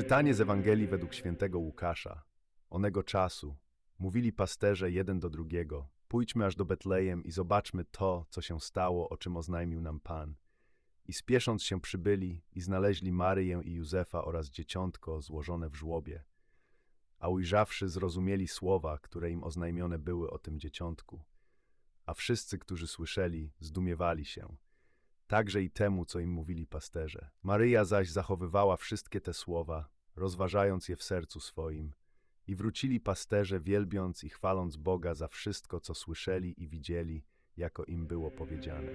Czytanie z Ewangelii według świętego Łukasza. Onego czasu mówili pasterze jeden do drugiego: Pójdźmy aż do Betlejem i zobaczmy to, co się stało, o czym oznajmił nam Pan. I spiesząc się przybyli i znaleźli Maryję i Józefa oraz dzieciątko złożone w żłobie. A ujrzawszy, zrozumieli słowa, które im oznajmione były o tym dzieciątku. A wszyscy, którzy słyszeli, zdumiewali się także i temu, co im mówili pasterze. Maryja zaś zachowywała wszystkie te słowa, rozważając je w sercu swoim. I wrócili pasterze, wielbiąc i chwaląc Boga za wszystko, co słyszeli i widzieli, jako im było powiedziane.